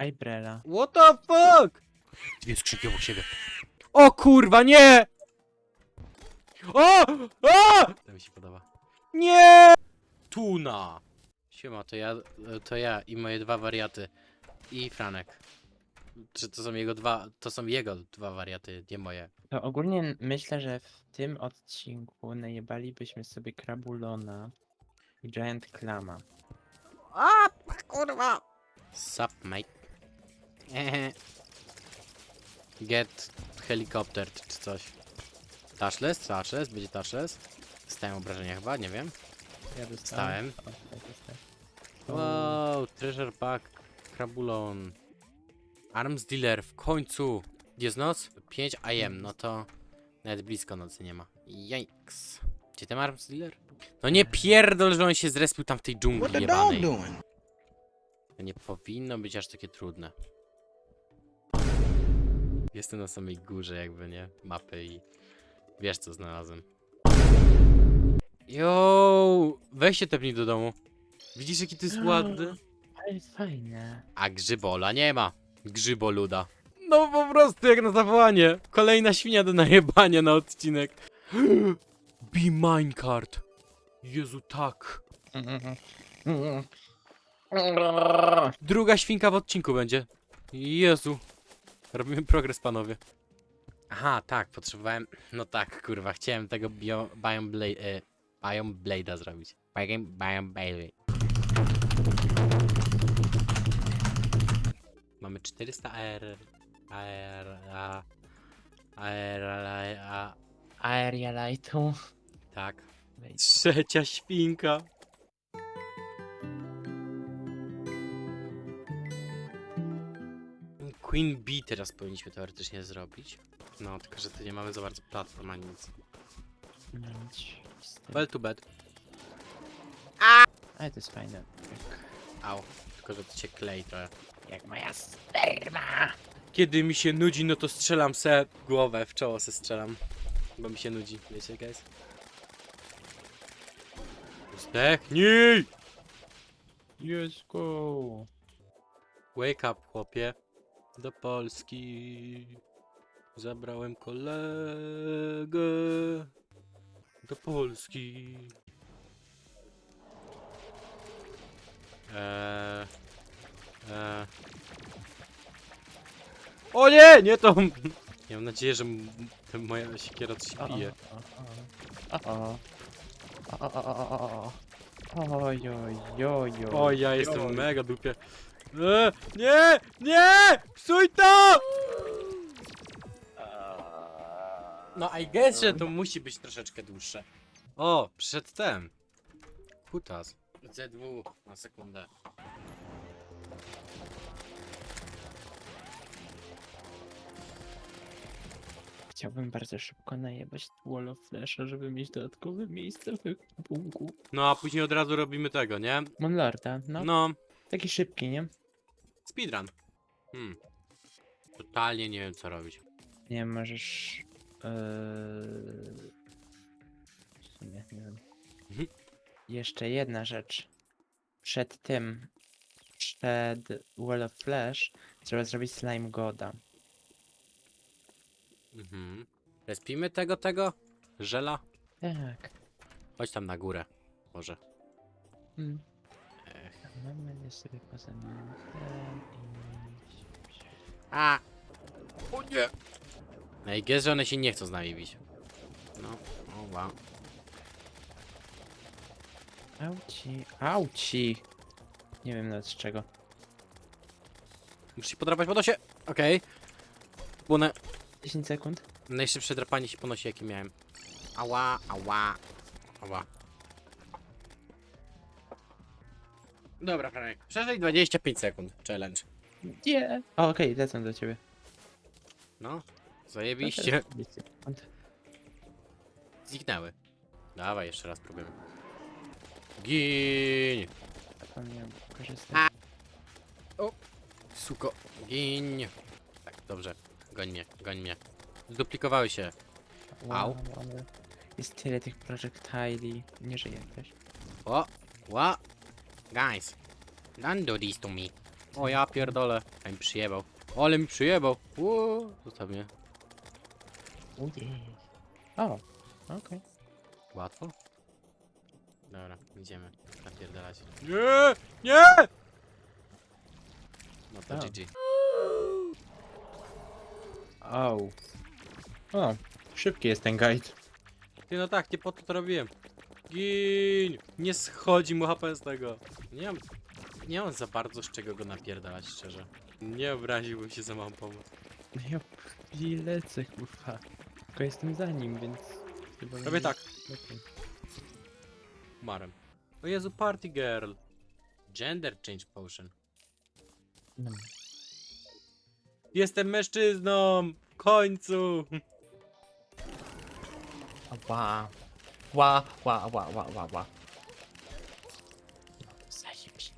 Ibrela. What the fuck? Dwie skrzynki obok siebie. O kurwa, nie! O! O! To mi się podoba. Nie! Tuna! Siema, to ja, to ja i moje dwa wariaty. I Franek. Czy to są jego dwa, to są jego dwa wariaty, nie moje. To ogólnie myślę, że w tym odcinku najebalibyśmy sobie Krabulona i Giant Clama. A, kurwa! Sup, mate. Get helikopter czy coś. Touchless? Touchless? Będzie touchless? Stałem obrażenia chyba, nie wiem. Ja dostałem. Wow, treasure pack, krabulon. Arms dealer, w końcu. Jest noc? 5 AM, no to nawet blisko nocy nie ma. Yikes. Gdzie ten arms dealer? No nie pierdol, że on się zrespił tam w tej dżungli jebanej. To nie powinno być aż takie trudne. Jestem na samej górze jakby, nie? Mapy i wiesz co znalazłem. Yo, weź się tepnij do domu. Widzisz jaki to jest ładny? Ale jest fajne. A grzybola nie ma. Grzyboluda. No po prostu jak na zawołanie. Kolejna świnia do najebania na odcinek. Be minecart. Jezu tak. Druga świnka w odcinku będzie. Jezu. Robimy progres, panowie. Aha, tak, potrzebowałem... No tak, kurwa, chciałem tego bio... Biome Blade... E, Biome Blade'a zrobić. Biome, Biome Blade. Mamy 400 AR... AR... A... AR... A... Aerialitu. Tak. Trzecia świnka. Queen Bee teraz powinniśmy teoretycznie zrobić. No, tylko że tu nie mamy za bardzo platform ani nic. Well to bed. Ale to jest fajne. Jak, Au. Tylko, że to cię klei trochę. jak moja sperma. Kiedy mi się nudzi, no to strzelam se w głowę, w czoło se strzelam. Bo mi się nudzi, wiecie guys? Zdechnij! Let's go. Wake up, chłopie. Do Polski. Zabrałem kolegę. Do Polski. Eee. Eee. O nie, nie to. Ja mam nadzieję, że moja siekiera coś o. Oj, oj, oj, oj. O, ja jestem mega dupie. Eee, nie, nie! Psuj to! No I guess, że to musi być troszeczkę dłuższe. O, przedtem. Kutas. Z2 na sekundę. Chciałbym bardzo szybko najebać Wall of Flasha, żeby mieć dodatkowe miejsce w ekwipunku. No a później od razu robimy tego, nie? Monlorda, no. No, Taki szybki, nie? Speedrun. Hmm. Totalnie nie wiem co robić. Nie możesz. Yy... W sumie, nie wiem. Mhm. Jeszcze jedna rzecz. Przed tym, przed Wall of Flash, trzeba zrobić Slime Goda. Mhm. Respimy tego, tego? Żela? Tak. Chodź tam na górę. Może. Hmm. Mamy je sobie pozamieniać. A! O nie! No i guess, że one się nie chcą z nami bić. No, o wow. Auci. Auci! Nie wiem nawet z czego. Muszę się podrapać po nosie. Okej. Było na... 10 sekund. najszybsze drapanie się po nosie, jakie miałem. Ała, ała, ała. Dobra, Franek. Przeżyj 25 sekund. Challenge. Nie! O, Okej, lecę do ciebie. No, zajebiście. teraz 10 sekund. Zniknęły. Dawaj, jeszcze raz próbujemy. Gin! Zapomniałem korzystać. Suko, gin! Tak, dobrze. Goń mnie, goń mnie. Zduplikowały się. Au. Wow, Jest tyle tych projectili. Nie żyje ktoś. O, what? Guys, don't do this to me. O ja pierdolę. A mi przyjebał. O, ale mi przyjebał. Uuu, zostaw mnie. Ojej. O, okej. Łatwo? Dobra, idziemy. Napierdalać. Nie! Nie! No to O. GG. O. O, szybki jest ten guide. Ty no tak, nie po to to robiłem. Gin! Nie schodzi mu HP z tego. Nie mam, nie mam za bardzo z czego go napierdalać, szczerze. Nie obraziłbym się za małą pomoc. Ja i lecę, kurwa. Tylko jestem za nim, więc... chyba Robię będzie tak, lepiej. marem. O Jezu, party girl. Gender change potion. No. Jestem mężczyzną! W końcu! Ła. Ła, ła, ła, ła, ła, ła. Zajebiście,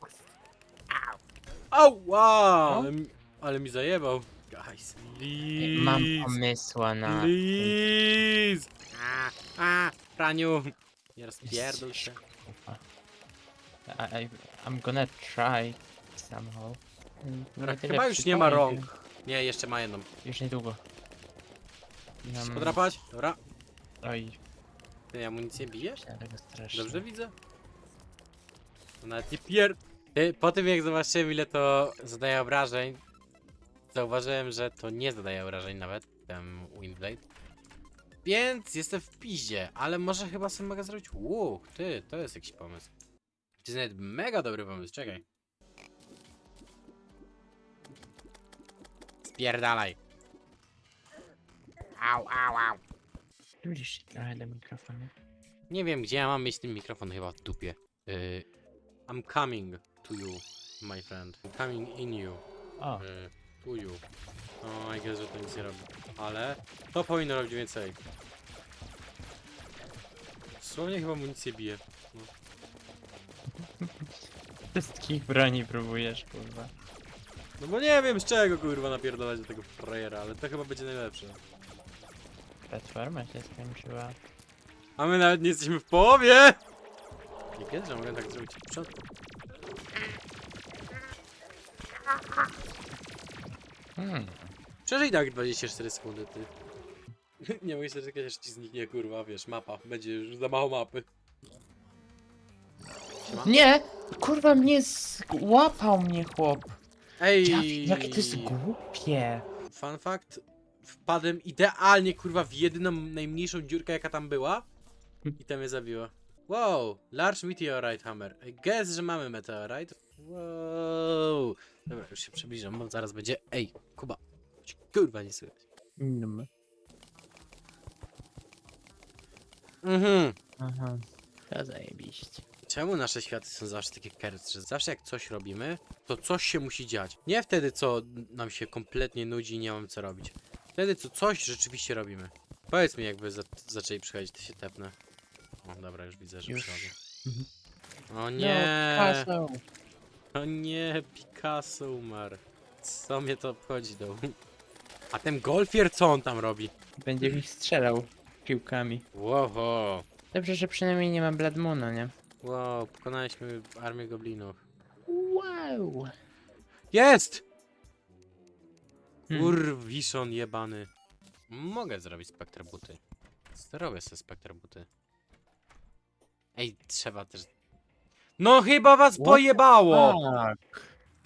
kurwa. Ała! No. Ale mi, ale mi zajebał. Guys, please. Mam pomysła na... Please! A, a, praniu! Nie rozpierdol się. I, I, I'm gonna try somehow. Tyle chyba już nie ma rąk. Nie, jeszcze ma jedną. Już niedługo. Chcesz. Podrapać? Dobra. Oj, Ty amunicję bijesz? ale strasznie. Dobrze widzę? To nawet nie pier... Ty, po tym jak zobaczyłem ile to zadaje obrażeń, zauważyłem, że to nie zadaje obrażeń nawet, ten Windblade. Więc jestem w piździe, ale może chyba sobie mogę zrobić łuk. Ty, to jest jakiś pomysł. To jest nawet mega dobry pomysł, czekaj. Spierdalaj. Au, au, au. Trochę do mikrofonu. Nie wiem, gdzie ja mam mieć ten mikrofon, chyba w dupie. Y, I'm coming to you, my friend. I'm coming in you. O, Y, to you. O, I guess, że to nic nie robi. Ale to powinno robić więcej. Słownie chyba amunicję bije. wszystkich broni próbujesz, kurwa. No bo nie wiem z czego kurwa napierdalać do tego frajera, ale to chyba będzie najlepsze. Platforma się skończyła. A my nawet nie jesteśmy w połowie! Nie wiem, że mogę tak zrobić w początku. Hmm. Przeżyj tak 24 sekundy, ty. nie mogę się czekać, aż ci zniknie, kurwa, wiesz, mapa. Będzie już za mało mapy. Siema. Nie! Kurwa mnie złapał mnie chłop. Ej! Jak, jakie to jest głupie. Fun fact, wpadłem idealnie, kurwa, w jedyną najmniejszą dziurkę, jaka tam była. I tam mnie zabiła. Wow, large meteorite hammer. I guess, że mamy meteorite. Wow. Dobra, już się przybliżam, bo zaraz będzie... Ej, Kuba. Kurwa, nie słychać. Mm. Mhm. Aha. To zajebiście. Czemu nasze światy są zawsze takie kers, że zawsze jak coś robimy, to coś się musi dziać. Nie wtedy, co nam się kompletnie nudzi i nie mam co robić. Wtedy, co coś rzeczywiście robimy. Powiedz mi, jakby za zaczęli przychodzić, to się tepnę. O, dobra, już widzę, że Już. przychodzą. Mhm. O nie! No, O nie, Picasso umarł. Co mnie to obchodzi do... A ten golfier, co on tam robi? Będzie mi strzelał piłkami. Wow, Dobrze, że przynajmniej nie ma Blood Moona, nie? wow, pokonaliśmy armię goblinów. Wow! Jest! Hmm. Urwiszon jebany. Mogę zrobić spektr buty. Zrobię sobie spektr buty. Ej, trzeba też... No chyba was pojebało! Tak.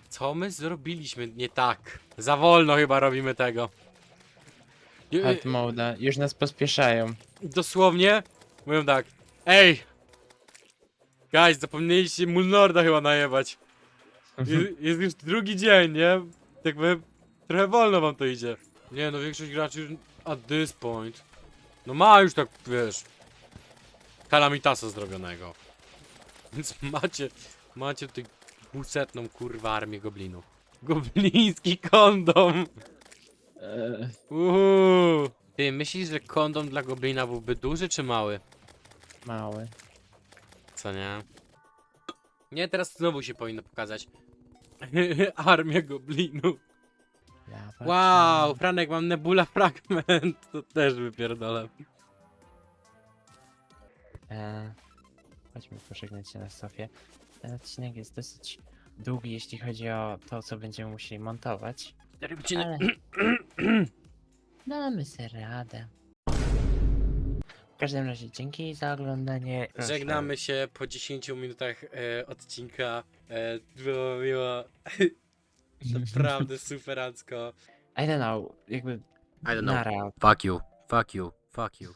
Co my zrobiliśmy nie tak? Za wolno chyba robimy tego. Je- Hard. Już nas pospieszają. Dosłownie mówią tak. Ej! Guys, zapomnieliście Mulnorda chyba najebać. Jest, jest już drugi dzień, nie? Jakby trochę wolno wam to idzie. Nie no, większość graczy już at this point. No ma już tak, wiesz, kalamitasa zrobionego. Więc macie, macie tutaj dwusetną kurwa armię goblinów. Gobliński kondom! Eee, Uhu. Ty myślisz, że kondom dla goblina byłby duży czy mały? mały. Co nie? Nie, teraz znowu się powinno pokazać. Armia goblinów. Wow, Franek, mam Nebula Fragment. To też wypierdolę. Eee, chodźmy pożegnać się na Sofię. Ten odcinek jest dosyć długi, jeśli chodzi o to, co będziemy musieli montować. 4 godziny. Ale... Damy sobie radę. W każdym razie dzięki za oglądanie. Proszę. Żegnamy się po 10 minutach e, odcinka. E, było miło. Naprawdę superancko. I don't know, jakby I don't know. nara. Fuck you. Fuck you. Fuck you.